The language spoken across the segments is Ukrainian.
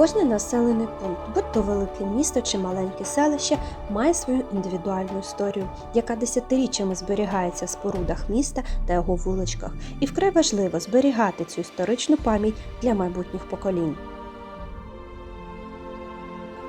Кожне населений пункт, будь то велике місто чи маленьке селище, має свою індивідуальну історію, яка десятиріччями зберігається в спорудах міста та його вуличках, і вкрай важливо зберігати цю історичну пам'ять для майбутніх поколінь.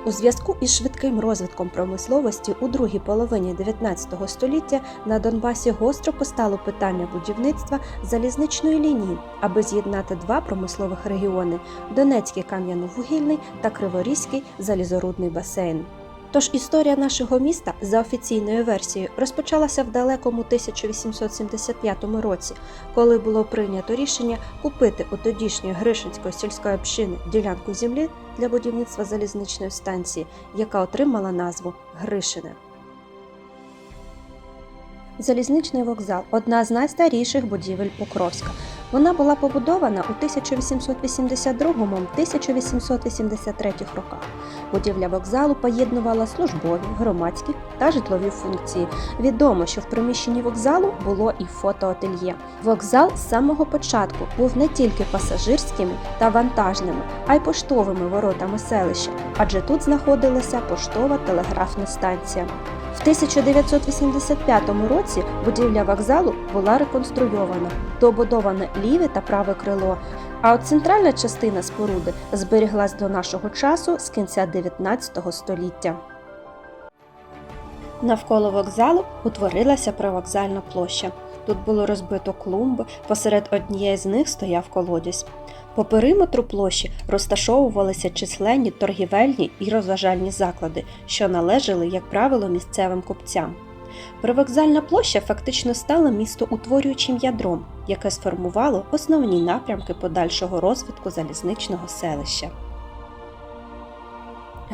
У зв'язку із швидким розвитком промисловості у другій половині 19 століття на Донбасі гостро постало питання будівництва залізничної лінії, аби з'єднати два промислових регіони Донецький кам'яно-вугільний та Криворізький залізорудний басейн. Тож історія нашого міста за офіційною версією розпочалася в далекому 1875 році, коли було прийнято рішення купити у тодішньої Гришинської сільської общини ділянку землі для будівництва залізничної станції, яка отримала назву Гришине. Залізничний вокзал одна з найстаріших будівель Покровська. Вона була побудована у 1882-1883 роках. Будівля вокзалу поєднувала службові, громадські та житлові функції. Відомо, що в приміщенні вокзалу було і фотоательє. Вокзал з самого початку був не тільки пасажирськими та вантажними, а й поштовими воротами селища, адже тут знаходилася поштова телеграфна станція. В 1985 році будівля вокзалу була реконструйована, добудоване ліве та праве крило. А от центральна частина споруди зберіглась до нашого часу з кінця 19 століття. Навколо вокзалу утворилася привокзальна площа. Тут було розбито клумби, посеред однієї з них стояв колодязь. По периметру площі розташовувалися численні торгівельні і розважальні заклади, що належали, як правило, місцевим купцям. Привокзальна площа фактично стала містоутворюючим ядром, яке сформувало основні напрямки подальшого розвитку залізничного селища.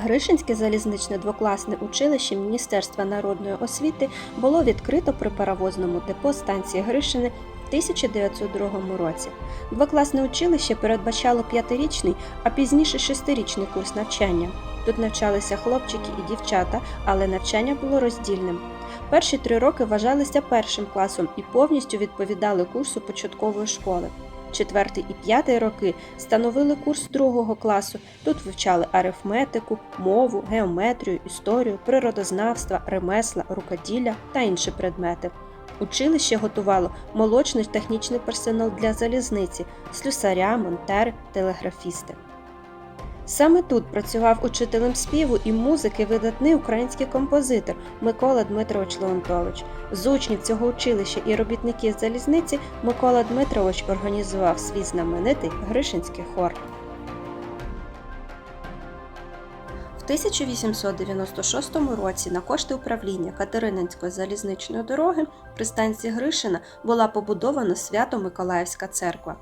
Гришинське залізничне двокласне училище Міністерства народної освіти було відкрито при паровозному депо станції Гришини в 1902 році. Двокласне училище передбачало п'ятирічний, а пізніше шестирічний курс навчання. Тут навчалися хлопчики і дівчата, але навчання було роздільним. Перші три роки вважалися першим класом і повністю відповідали курсу початкової школи. Четвертий і п'ятий роки становили курс другого класу. Тут вивчали арифметику, мову, геометрію, історію, природознавства, ремесла, рукоділля та інші предмети. Училище готувало молочний технічний персонал для залізниці, слюсаря, монтери, телеграфісти. Саме тут працював учителем співу і музики видатний український композитор Микола Дмитрович Леонтович. З учнів цього училища і робітників залізниці Микола Дмитрович організував свій знаменитий Гришинський хор. В 1896 році на кошти управління Катерининської залізничної дороги при станції Гришина була побудована Свято-Миколаївська церква.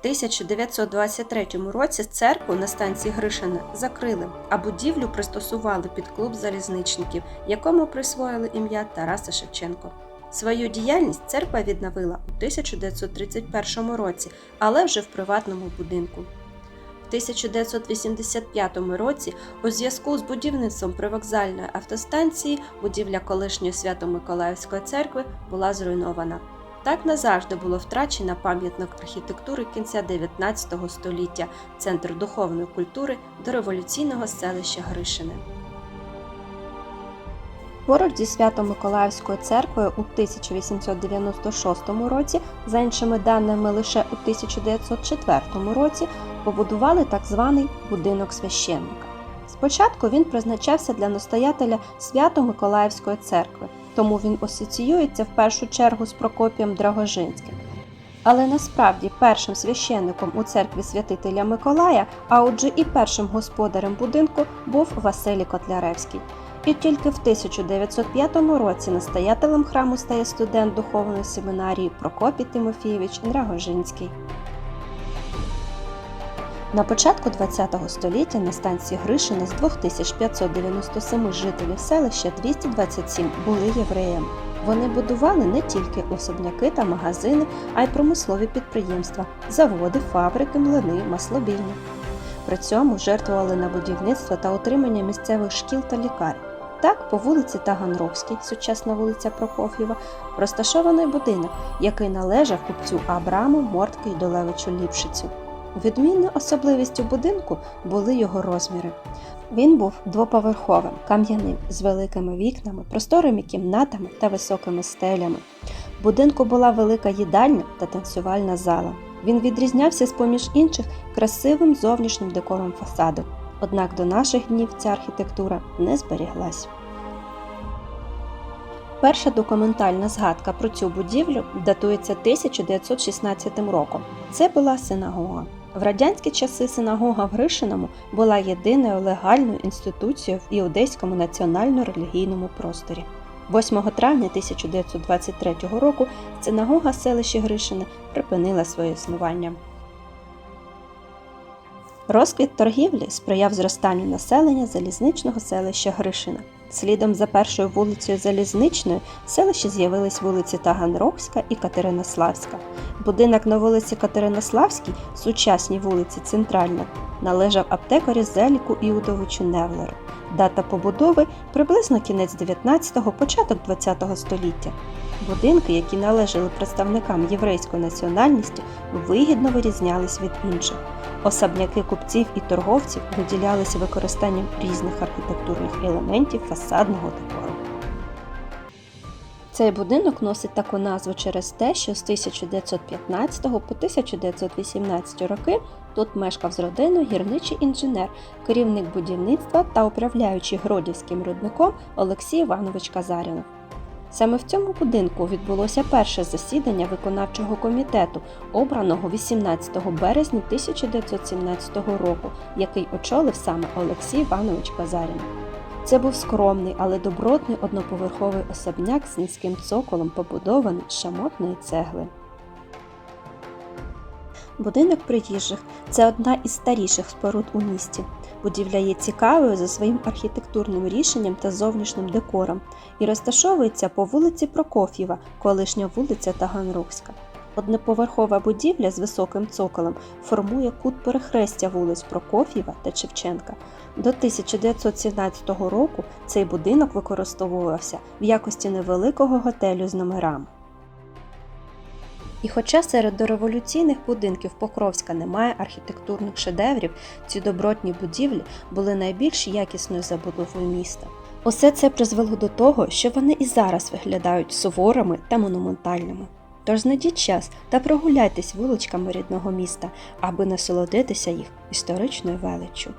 В 1923 році церкву на станції Гришина закрили, а будівлю пристосували під клуб залізничників, якому присвоїли ім'я Тараса Шевченко. Свою діяльність церква відновила у 1931 році, але вже в приватному будинку. В 1985 році у зв'язку з будівництвом привокзальної автостанції будівля колишньої Свято-Миколаївської церкви була зруйнована. Так назавжди було втрачено пам'ятник архітектури кінця 19 століття, центр духовної культури до революційного селища Гришине. Поруч зі Свято-Миколаївською церквою у 1896 році, за іншими даними лише у 1904 році, побудували так званий будинок священника. Спочатку він призначався для настоятеля Свято-Миколаївської церкви, тому він асоціюється в першу чергу з Прокопієм Драгожинським. Але насправді першим священником у церкві святителя Миколая, а отже і першим господарем будинку був Василій Котляревський. І тільки в 1905 році настоятелем храму стає студент духовної семінарії Прокопій Тимофійович Драгожинський. На початку ХХ століття на станції Гришина з 2597 жителів селища 227 були євреями. Вони будували не тільки особняки та магазини, а й промислові підприємства, заводи, фабрики, млини, маслобійні. При цьому жертвували на будівництво та утримання місцевих шкіл та лікарень. Так, по вулиці Таганровській, сучасна вулиця Прокоф'єва, розташований будинок, який належав купцю Абраму Мортки Долевичу Ліпшицю. Відмінною особливістю будинку були його розміри. Він був двоповерховим, кам'яним, з великими вікнами, просторими кімнатами та високими стелями. В будинку була велика їдальня та танцювальна зала. Він відрізнявся з поміж інших красивим зовнішнім декором фасаду. Однак до наших днів ця архітектура не зберіглась. Перша документальна згадка про цю будівлю датується 1916 роком. Це була синагога. В радянські часи синагога в Гришиному була єдиною легальною інституцією в іудейському національно-релігійному просторі. 8 травня 1923 року синагога селища Гришине припинила своє існування. Розквіт торгівлі сприяв зростанню населення залізничного селища Гришина. Слідом за першою вулицею Залізничною в селищі з'явились вулиці Таганрогська і Катеринославська. Будинок на вулиці Катеринославській, сучасній вулиці Центральна, належав аптекарю Зеліку Іудовичу Невлеру. Дата побудови приблизно кінець 19-го, початок 20-го століття. Будинки, які належали представникам єврейської національності, вигідно вирізнялись від інших. Особняки купців і торговців виділялися використанням різних архітектурних елементів фасадного декору. Цей будинок носить таку назву через те, що з 1915 по 1918 роки тут мешкав з родиною гірничий інженер, керівник будівництва та управляючий Гродівським рудником Олексій Іванович Казарінов. Саме в цьому будинку відбулося перше засідання виконавчого комітету, обраного 18 березня 1917 року, який очолив саме Олексій Іванович Казарін. Це був скромний, але добротний одноповерховий особняк з низьким цоколом, побудований з шамотної цегли. Будинок приїжджих це одна із старіших споруд у місті. Будівля є цікавою за своїм архітектурним рішенням та зовнішнім декором і розташовується по вулиці Прокоф'єва, колишня вулиця Таганрогська. Одноповерхова будівля з високим цоколем формує кут перехрестя вулиць Прокоф'єва та Шевченка. До 1917 року цей будинок використовувався в якості невеликого готелю з номерами. І хоча серед дореволюційних будинків Покровська немає архітектурних шедеврів, ці добротні будівлі були найбільш якісною забудовою міста. Усе це призвело до того, що вони і зараз виглядають суворими та монументальними. Тож знайдіть час та прогуляйтесь вуличками рідного міста, аби насолодитися їх історичною величчю.